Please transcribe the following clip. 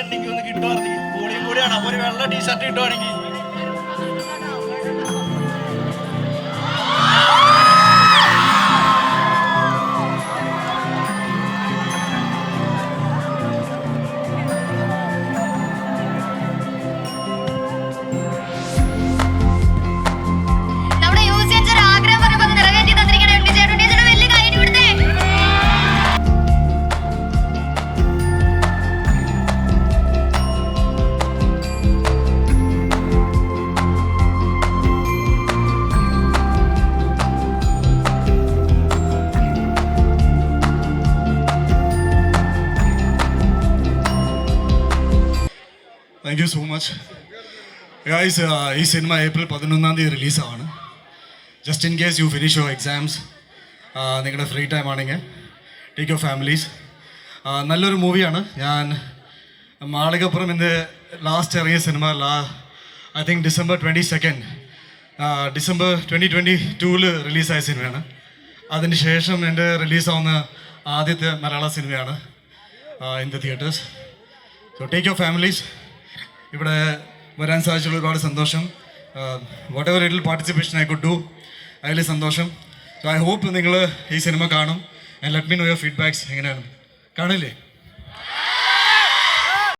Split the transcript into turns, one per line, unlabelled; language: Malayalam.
എണ്ണിക്ക് ഒന്ന് കിട്ടുവാണെങ്കിൽ കൂടിയും കൂടിയാണ് ഒരു വെള്ള ടീഷർട്ട് കിട്ടുവാണെങ്കിൽ
thank you so much guys ഈ സിനിമ ഏപ്രിൽ പതിനൊന്നാം തീയതി റിലീസാണ് just in case you finish your exams നിങ്ങളുടെ ഫ്രീ ടൈം ആണെങ്കിൽ ടേക്ക് യുവർ ഫാമിലീസ് നല്ലൊരു മൂവിയാണ് ഞാൻ മാളികപ്പുറം ഇന്ന് ലാസ്റ്റ് ഇറങ്ങിയ സിനിമ ലാ I think December twenty second December twenty twenty ടൂവിൽ റിലീസായ സിനിമയാണ് അതിന് ശേഷം എന്റെ റിലീസാവുന്ന ആദ്യത്തെ മലയാള സിനിമയാണ് in the theatres so take your families ഇവിടെ വരാൻ സാധിച്ചുള്ള ഒരുപാട് സന്തോഷം. Whatever little participation I could do അതിൽ സന്തോഷം. സോ ഐ ഹോപ്പ് നിങ്ങൾ ഈ സിനിമ കാണും. And let me know your feedbacks എങ്ങനെയാണ്? കാണില്ലേ